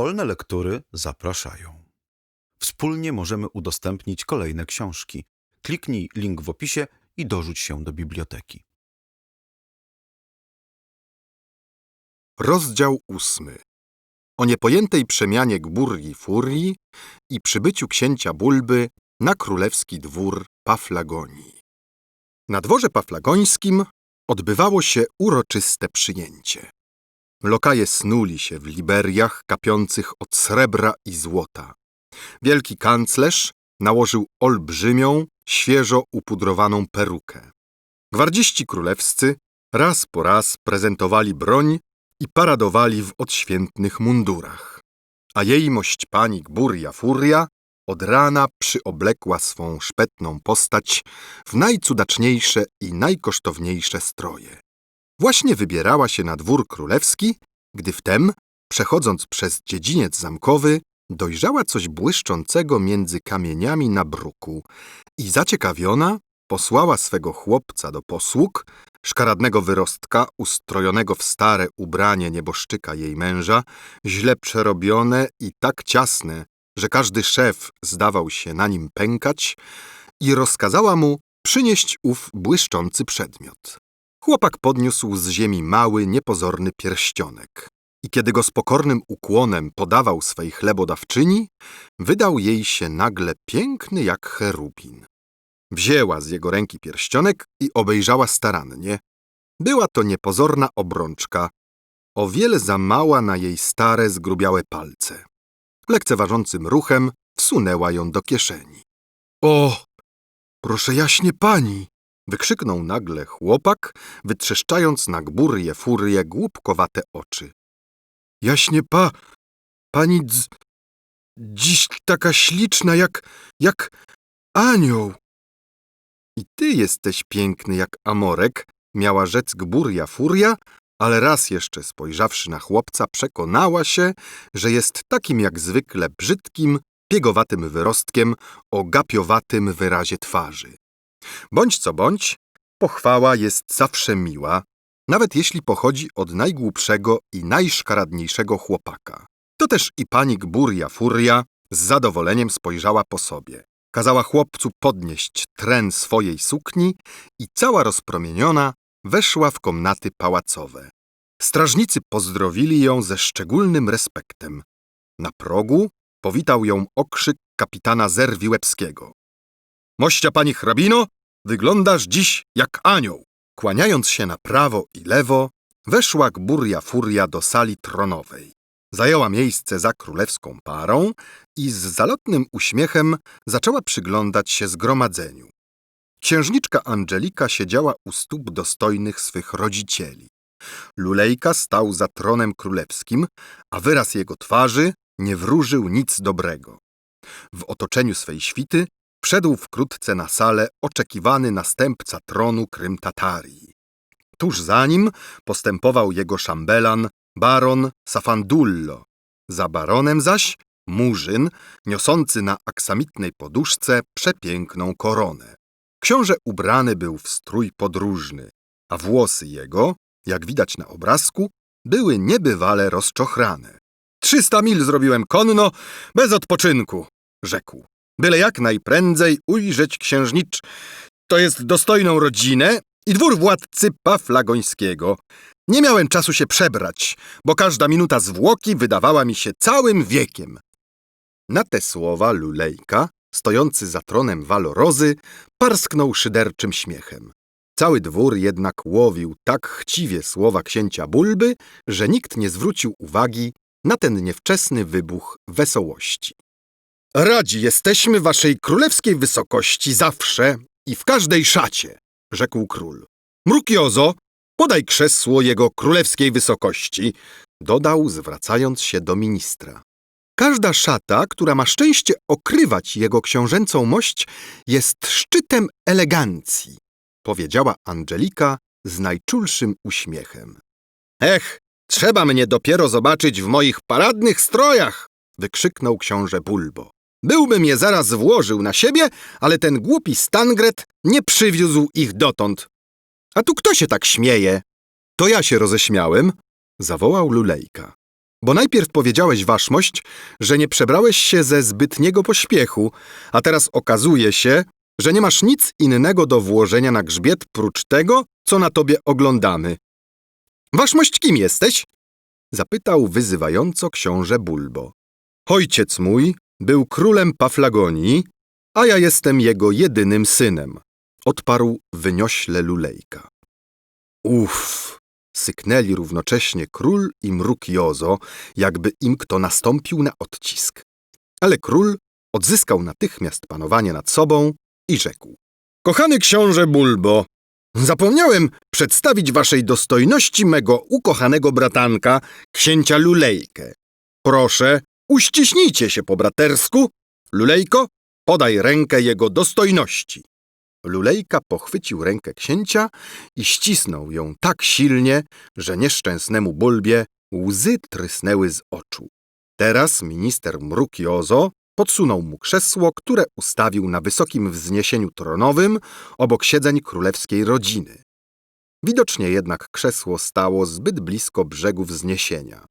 Wolne lektury zapraszają. Wspólnie możemy udostępnić kolejne książki. Kliknij link w opisie i dorzuć się do biblioteki. Rozdział ósmy. O niepojętej przemianie Gburgi Furii i przybyciu księcia Bulby na królewski dwór Paflagonii. Na dworze paflagońskim odbywało się uroczyste przyjęcie. Lokaje snuli się w liberiach kapiących od srebra i złota. Wielki kanclerz nałożył olbrzymią, świeżo upudrowaną perukę. Gwardziści królewscy raz po raz prezentowali broń i paradowali w odświętnych mundurach. A jej mość pani Gburia Furia od rana przyoblekła swą szpetną postać w najcudaczniejsze i najkosztowniejsze stroje. Właśnie wybierała się na dwór królewski, gdy wtem, przechodząc przez dziedziniec zamkowy, dojrzała coś błyszczącego między kamieniami na bruku i zaciekawiona posłała swego chłopca do posług, szkaradnego wyrostka ustrojonego w stare ubranie nieboszczyka jej męża, źle przerobione i tak ciasne, że każdy szef zdawał się na nim pękać, i rozkazała mu przynieść ów błyszczący przedmiot. Chłopak podniósł z ziemi mały, niepozorny pierścionek i kiedy go z pokornym ukłonem podawał swej chlebodawczyni, wydał jej się nagle piękny jak cherubin. Wzięła z jego ręki pierścionek i obejrzała starannie. Była to niepozorna obrączka, o wiele za mała na jej stare, zgrubiałe palce. Lekceważącym ruchem wsunęła ją do kieszeni. O, proszę jaśnie pani! Wykrzyknął nagle chłopak, wytrzeszczając na gburię furię głupkowate oczy. Jaśnie pa, pani dz, dziś taka śliczna jak, jak anioł. I ty jesteś piękny jak Amorek, miała rzec Gburia Furia, ale raz jeszcze spojrzawszy na chłopca, przekonała się, że jest takim jak zwykle brzydkim, piegowatym wyrostkiem o gapiowatym wyrazie twarzy. Bądź co bądź, pochwała jest zawsze miła, nawet jeśli pochodzi od najgłupszego i najszkaradniejszego chłopaka. To też i pani Gburia Furia z zadowoleniem spojrzała po sobie. Kazała chłopcu podnieść tren swojej sukni i cała rozpromieniona weszła w komnaty pałacowe. Strażnicy pozdrowili ją ze szczególnym respektem. Na progu powitał ją okrzyk kapitana Zerwiłebskiego. Mościa pani hrabino, wyglądasz dziś jak anioł. Kłaniając się na prawo i lewo, weszła Gburia Furia do sali tronowej. Zajęła miejsce za królewską parą i z zalotnym uśmiechem zaczęła przyglądać się zgromadzeniu. Księżniczka Angelika siedziała u stóp dostojnych swych rodzicieli. Lulejka stał za tronem królewskim, a wyraz jego twarzy nie wróżył nic dobrego. W otoczeniu swej świty wszedł wkrótce na salę oczekiwany następca tronu Krym-Tatarii. Tuż za nim postępował jego szambelan, baron Safandullo. Za baronem zaś murzyn, niosący na aksamitnej poduszce przepiękną koronę. Książę ubrany był w strój podróżny, a włosy jego, jak widać na obrazku, były niebywale rozczochrane. Trzysta mil zrobiłem konno, bez odpoczynku, rzekł. Byle jak najprędzej ujrzeć księżnicz, to jest dostojną rodzinę i dwór władcy Paflagońskiego. Nie miałem czasu się przebrać, bo każda minuta zwłoki wydawała mi się całym wiekiem. Na te słowa Lulejka, stojący za tronem walorozy, parsknął szyderczym śmiechem. Cały dwór jednak łowił tak chciwie słowa księcia Bulby, że nikt nie zwrócił uwagi na ten niewczesny wybuch wesołości. Radzi jesteśmy waszej królewskiej wysokości zawsze i w każdej szacie, rzekł król. Mrukiozo, podaj krzesło jego królewskiej wysokości, dodał, zwracając się do ministra. Każda szata, która ma szczęście okrywać jego książęcą mość, jest szczytem elegancji, powiedziała Angelika z najczulszym uśmiechem. Ech, trzeba mnie dopiero zobaczyć w moich paradnych strojach! wykrzyknął książę Bulbo. Byłbym je zaraz włożył na siebie, ale ten głupi Stangret nie przywiózł ich dotąd. A tu kto się tak śmieje? To ja się roześmiałem, zawołał Lulejka. Bo najpierw powiedziałeś, waszmość, że nie przebrałeś się ze zbytniego pośpiechu, a teraz okazuje się, że nie masz nic innego do włożenia na grzbiet prócz tego, co na tobie oglądamy. Waszmość kim jesteś? Zapytał wyzywająco książę Bulbo. Ojciec mój był królem Paflagonii, a ja jestem jego jedynym synem, odparł wyniośle Lulejka. Uff, syknęli równocześnie król i mruk Jozo, jakby im kto nastąpił na odcisk. Ale król odzyskał natychmiast panowanie nad sobą i rzekł. Kochany książę Bulbo, zapomniałem przedstawić waszej dostojności mego ukochanego bratanka, księcia Lulejkę. Proszę, uściśnijcie się po bratersku. Lulejko, podaj rękę jego dostojności. Lulejka pochwycił rękę księcia i ścisnął ją tak silnie, że nieszczęsnemu Bulbie łzy trysnęły z oczu. Teraz minister Mrukiozo podsunął mu krzesło, które ustawił na wysokim wzniesieniu tronowym obok siedzeń królewskiej rodziny. Widocznie jednak krzesło stało zbyt blisko brzegu wzniesienia,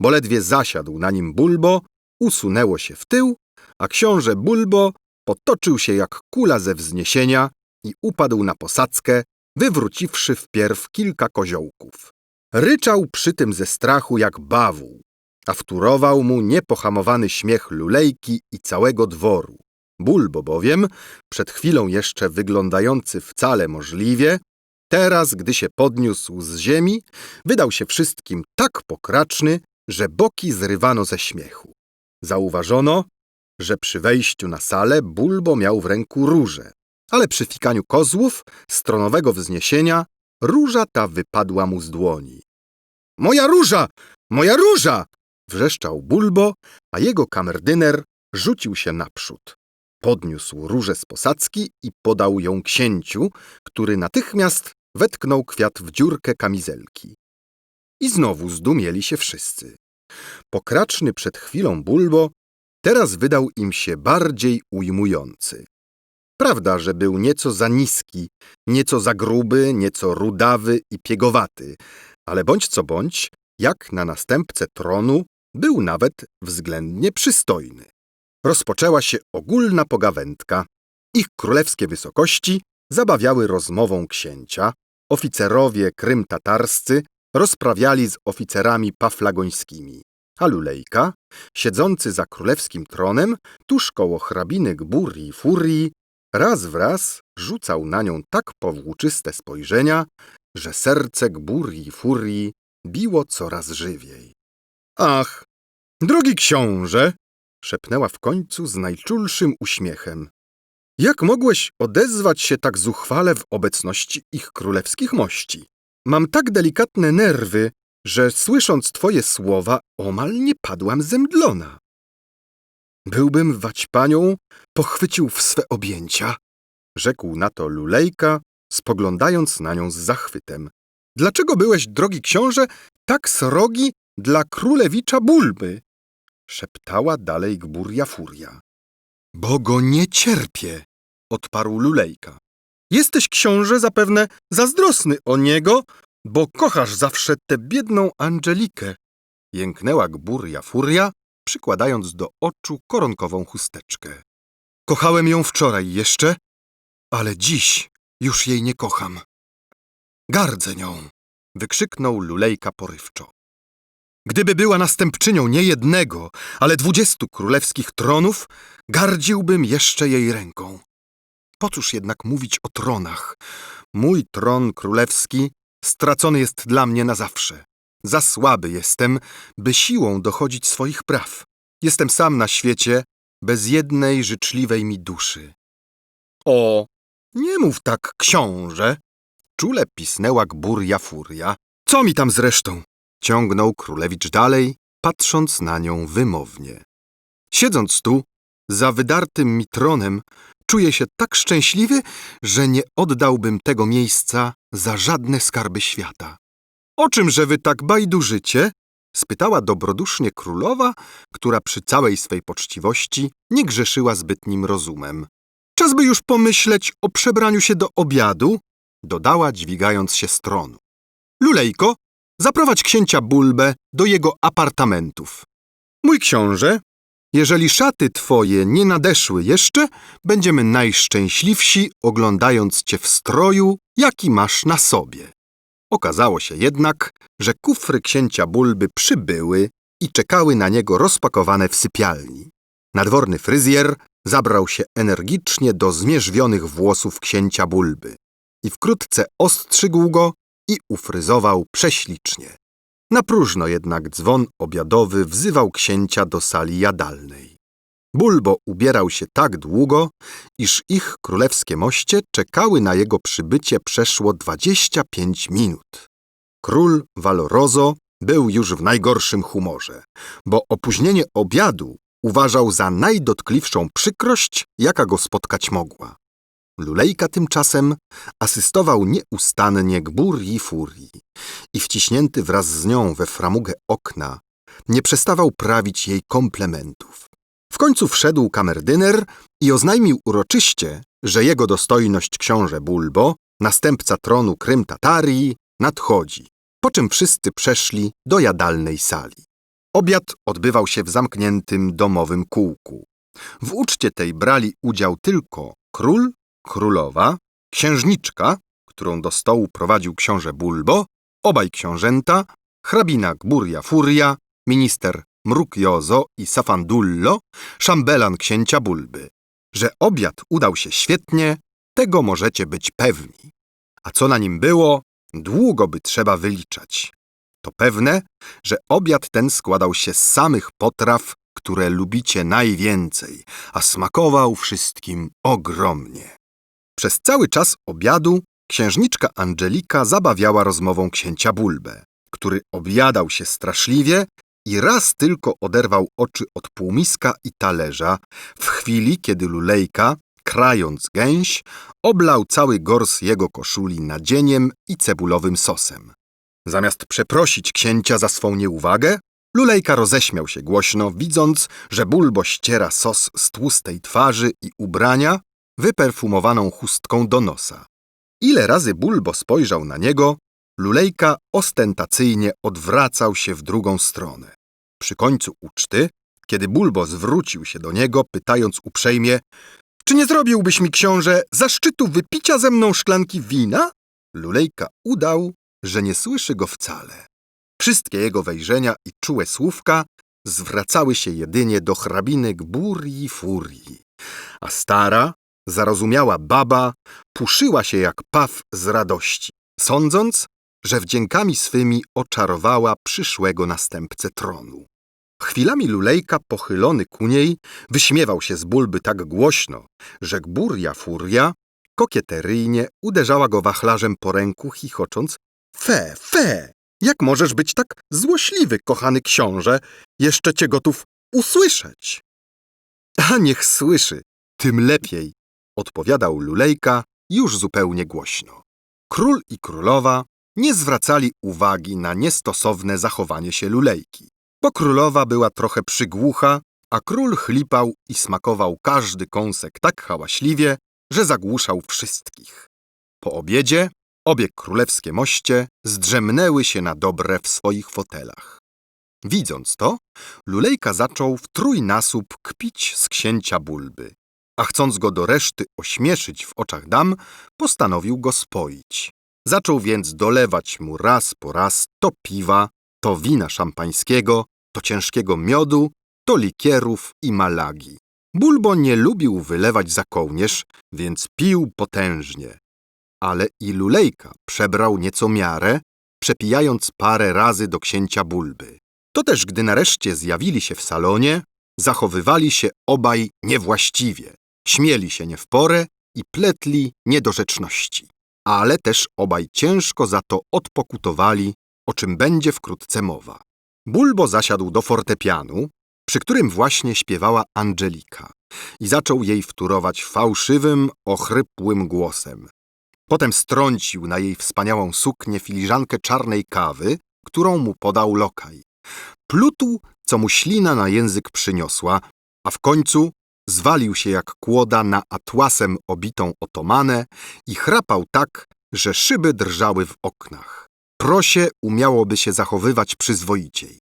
bo ledwie zasiadł na nim Bulbo, usunęło się w tył, a książę Bulbo potoczył się jak kula ze wzniesienia i upadł na posadzkę, wywróciwszy wpierw kilka koziołków. Ryczał przy tym ze strachu jak bawół, a wtórował mu niepohamowany śmiech lulejki i całego dworu. Bulbo bowiem, przed chwilą jeszcze wyglądający wcale możliwie, teraz, gdy się podniósł z ziemi, wydał się wszystkim tak pokraczny, że boki zrywano ze śmiechu. Zauważono, że przy wejściu na salę Bulbo miał w ręku różę, ale przy fikaniu kozłów z tronowego wzniesienia róża ta wypadła mu z dłoni. Moja róża! Moja róża! wrzeszczał Bulbo, a jego kamerdyner rzucił się naprzód. Podniósł różę z posadzki i podał ją księciu, który natychmiast wetknął kwiat w dziurkę kamizelki. I znowu zdumieli się wszyscy. Pokraczny przed chwilą Bulbo teraz wydał im się bardziej ujmujący. Prawda, że był nieco za niski, nieco za gruby, nieco rudawy i piegowaty, ale bądź co bądź, jak na następcę tronu, był nawet względnie przystojny. Rozpoczęła się ogólna pogawędka. Ich królewskie wysokości zabawiały rozmową księcia, oficerowie krym-tatarscy rozprawiali z oficerami paflagońskimi, a Lulejka, siedzący za królewskim tronem, tuż koło hrabiny Gburii i Furii, raz w raz rzucał na nią tak powłóczyste spojrzenia, że serce Gburii i Furii biło coraz żywiej. Ach, drogi książę, szepnęła w końcu z najczulszym uśmiechem. Jak mogłeś odezwać się tak zuchwale w obecności ich królewskich mości? Mam tak delikatne nerwy, że słysząc twoje słowa omal nie padłam zemdlona. Byłbym waćpanią pochwycił w swe objęcia, rzekł na to Lulejka, spoglądając na nią z zachwytem. Dlaczego byłeś, drogi książę, tak srogi dla królewicza Bulby? szeptała dalej Gburia Furia. Bo go nie cierpię, odparł Lulejka. Jesteś książę zapewne zazdrosny o niego, bo kochasz zawsze tę biedną Angelikę. Jęknęła Gburia Furia, przykładając do oczu koronkową chusteczkę. Kochałem ją wczoraj jeszcze, ale dziś już jej nie kocham. Gardzę nią, wykrzyknął Lulejka porywczo. Gdyby była następczynią nie jednego, ale dwudziestu królewskich tronów, gardziłbym jeszcze jej ręką. Po cóż jednak mówić o tronach? Mój tron królewski stracony jest dla mnie na zawsze. Za słaby jestem, by siłą dochodzić swoich praw. Jestem sam na świecie, bez jednej życzliwej mi duszy. O, nie mów tak, książę! Czule pisnęła Gburia Furia. Co mi tam zresztą? Ciągnął królewicz dalej, patrząc na nią wymownie. Siedząc tu, za wydartym mi tronem, czuję się tak szczęśliwy, że nie oddałbym tego miejsca za żadne skarby świata. O czymże wy tak bajdurzycie? spytała dobrodusznie królowa, która przy całej swej poczciwości nie grzeszyła zbytnim rozumem. Czas by już pomyśleć o przebraniu się do obiadu, dodała dźwigając się z tronu. Lulejko, zaprowadź księcia Bulbę do jego apartamentów. Mój książę, jeżeli szaty twoje nie nadeszły jeszcze, będziemy najszczęśliwsi oglądając cię w stroju, jaki masz na sobie. Okazało się jednak, że kufry księcia Bulby przybyły i czekały na niego rozpakowane w sypialni. Nadworny fryzjer zabrał się energicznie do zmierzwionych włosów księcia Bulby i wkrótce ostrzygł go i ufryzował prześlicznie. Na próżno jednak dzwon obiadowy wzywał księcia do sali jadalnej. Bulbo ubierał się tak długo, iż ich królewskie moście czekały na jego przybycie przeszło 25 minut. Król Valoroso był już w najgorszym humorze, bo opóźnienie obiadu uważał za najdotkliwszą przykrość, jaka go spotkać mogła. Lulejka tymczasem asystował nieustannie gbur furii i wciśnięty wraz z nią we framugę okna, nie przestawał prawić jej komplementów. W końcu wszedł kamerdyner i oznajmił uroczyście, że jego dostojność książę Bulbo, następca tronu Krym Tatarii, nadchodzi, po czym wszyscy przeszli do jadalnej sali. Obiad odbywał się w zamkniętym domowym kółku. W uczcie tej brali udział tylko król, królowa, księżniczka, którą do stołu prowadził książę Bulbo, obaj książęta, hrabina Gburia Furia, minister Mrukjozo i Safandullo, szambelan księcia Bulby. Że obiad udał się świetnie, tego możecie być pewni. A co na nim było, długo by trzeba wyliczać. To pewne, że obiad ten składał się z samych potraw, które lubicie najwięcej, a smakował wszystkim ogromnie. Przez cały czas obiadu księżniczka Angelika zabawiała rozmową księcia Bulbę, który objadał się straszliwie i raz tylko oderwał oczy od półmiska i talerza w chwili, kiedy Lulejka, krając gęś, oblał cały gors jego koszuli nadzieniem i cebulowym sosem. Zamiast przeprosić księcia za swą nieuwagę, Lulejka roześmiał się głośno, widząc, że Bulbo ściera sos z tłustej twarzy i ubrania, wyperfumowaną chustką do nosa. Ile razy Bulbo spojrzał na niego, Lulejka ostentacyjnie odwracał się w drugą stronę. Przy końcu uczty, kiedy Bulbo zwrócił się do niego, pytając uprzejmie Czy nie zrobiłbyś mi, książę, zaszczytu wypicia ze mną szklanki wina? Lulejka udał, że nie słyszy go wcale. Wszystkie jego wejrzenia i czułe słówka zwracały się jedynie do hrabiny Gburii Furii, a stara, zarozumiała baba puszyła się jak paw z radości, sądząc, że wdziękami swymi oczarowała przyszłego następcę tronu. Chwilami Lulejka, pochylony ku niej, wyśmiewał się z bulby tak głośno, że Gburia Furia kokieteryjnie uderzała go wachlarzem po ręku, chichocząc Fe, fe! Jak możesz być tak złośliwy, kochany książę? Jeszcze cię gotów usłyszeć. A niech słyszy, tym lepiej, odpowiadał Lulejka już zupełnie głośno. Król i królowa nie zwracali uwagi na niestosowne zachowanie się Lulejki, bo królowa była trochę przygłucha, a król chlipał i smakował każdy kąsek tak hałaśliwie, że zagłuszał wszystkich. Po obiedzie obie królewskie moście zdrzemnęły się na dobre w swoich fotelach. Widząc to, Lulejka zaczął w trójnasób kpić z księcia Bulby, a chcąc go do reszty ośmieszyć w oczach dam, postanowił go spoić. Zaczął więc dolewać mu raz po raz to piwa, to wina szampańskiego, to ciężkiego miodu, to likierów i malagi. Bulbo nie lubił wylewać za kołnierz, więc pił potężnie. Ale i Lulejka przebrał nieco miarę, przepijając parę razy do księcia Bulby. To też, gdy nareszcie zjawili się w salonie, zachowywali się obaj niewłaściwie, śmieli się nie w porę i pletli niedorzeczności. Ale też obaj ciężko za to odpokutowali, o czym będzie wkrótce mowa. Bulbo zasiadł do fortepianu, przy którym właśnie śpiewała Angelika i zaczął jej wtórować fałszywym, ochrypłym głosem. Potem strącił na jej wspaniałą suknię filiżankę czarnej kawy, którą mu podał lokaj. Plutł, co mu ślina na język przyniosła, a w końcu zwalił się jak kłoda na atłasem obitą otomanę i chrapał tak, że szyby drżały w oknach. prosie umiałoby się zachowywać przyzwoiciej.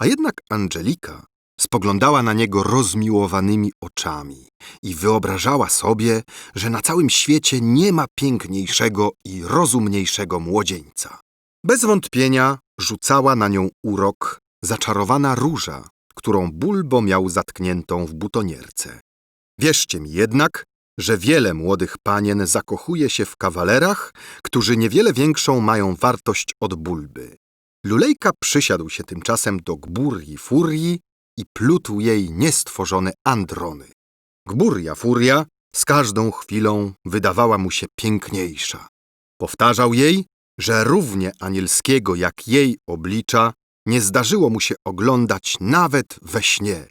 A jednak Angelika spoglądała na niego rozmiłowanymi oczami i wyobrażała sobie, że na całym świecie nie ma piękniejszego i rozumniejszego młodzieńca. Bez wątpienia rzucała na nią urok zaczarowana róża, którą Bulbo miał zatkniętą w butonierce. Wierzcie mi jednak, że wiele młodych panien zakochuje się w kawalerach, którzy niewiele większą mają wartość od Bulby. Lulejka przysiadł się tymczasem do Gburii Furii i plótł jej niestworzone androny. Gburia Furia z każdą chwilą wydawała mu się piękniejsza. Powtarzał jej, że równie anielskiego jak jej oblicza nie zdarzyło mu się oglądać nawet we śnie.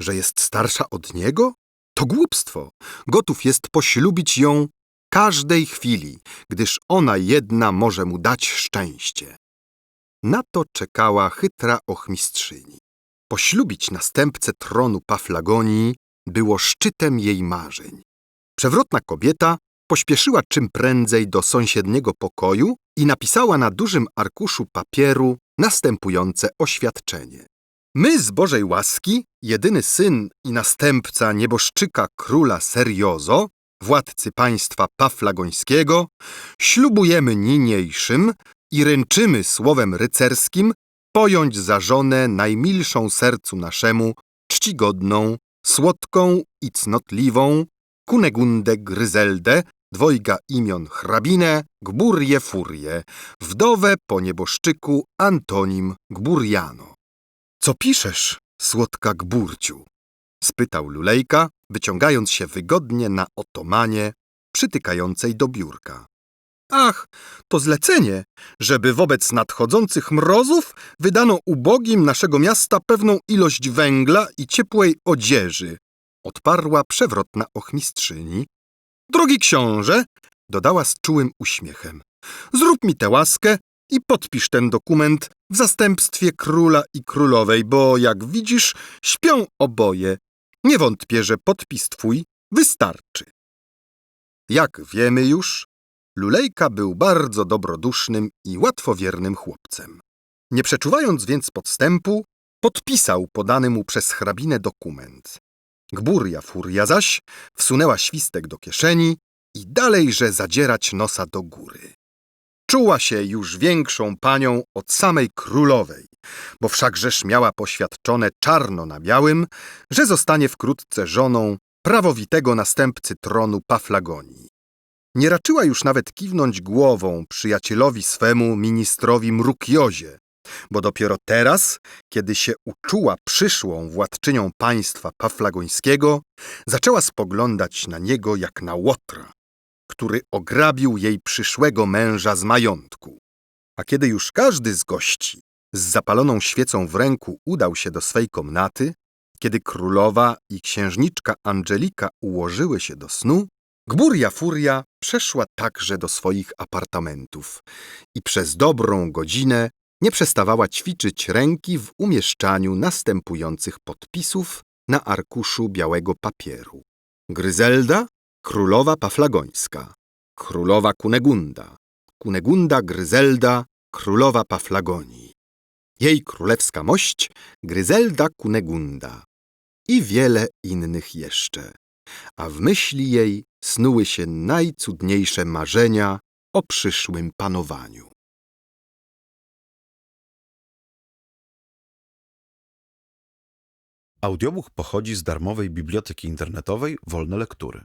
Że jest starsza od niego? To głupstwo. Gotów jest poślubić ją każdej chwili, gdyż ona jedna może mu dać szczęście. Na to czekała chytra ochmistrzyni. Poślubić następcę tronu Paflagonii było szczytem jej marzeń. Przewrotna kobieta pośpieszyła czym prędzej do sąsiedniego pokoju i napisała na dużym arkuszu papieru następujące oświadczenie. My z Bożej łaski, jedyny syn i następca nieboszczyka króla Seriozo, władcy państwa paflagońskiego, ślubujemy niniejszym i ręczymy słowem rycerskim pojąć za żonę najmilszą sercu naszemu, czcigodną, słodką i cnotliwą, Kunegundę Gryzeldę, dwojga imion hrabinę Gburię Furię, wdowę po nieboszczyku Antonim Gburiano. Co piszesz, słodka Gburciu? spytał Lulejka, wyciągając się wygodnie na otomanie przytykającej do biurka. Ach, to zlecenie, żeby wobec nadchodzących mrozów wydano ubogim naszego miasta pewną ilość węgla i ciepłej odzieży, odparła przewrotna ochmistrzyni. Drogi książę, dodała z czułym uśmiechem, zrób mi tę łaskę i podpisz ten dokument w zastępstwie króla i królowej, bo jak widzisz, śpią oboje. Nie wątpię, że podpis twój wystarczy. Jak wiemy już, Lulejka był bardzo dobrodusznym i łatwowiernym chłopcem. Nie przeczuwając więc podstępu, podpisał podany mu przez hrabinę dokument. Gburia Furia zaś wsunęła świstek do kieszeni i dalejże zadzierać nosa do góry. Czuła się już większą panią od samej królowej, bo wszakżeż miała poświadczone czarno na białym, że zostanie wkrótce żoną prawowitego następcy tronu Paflagonii. Nie raczyła już nawet kiwnąć głową przyjacielowi swemu ministrowi Mrukiozie, bo dopiero teraz, kiedy się uczuła przyszłą władczynią państwa paflagońskiego, zaczęła spoglądać na niego jak na łotra, który ograbił jej przyszłego męża z majątku. A kiedy już każdy z gości z zapaloną świecą w ręku udał się do swej komnaty, kiedy królowa i księżniczka Angelika ułożyły się do snu, Gburia Furia przeszła także do swoich apartamentów i przez dobrą godzinę nie przestawała ćwiczyć ręki w umieszczaniu następujących podpisów na arkuszu białego papieru. Gryzelda, królowa paflagońska, królowa Kunegunda, Kunegunda Gryzelda, królowa Paflagonii, jej królewska mość Gryzelda Kunegunda i wiele innych jeszcze. A w myśli jej snuły się najcudniejsze marzenia o przyszłym panowaniu. Audiobook pochodzi z darmowej biblioteki internetowej Wolne Lektury.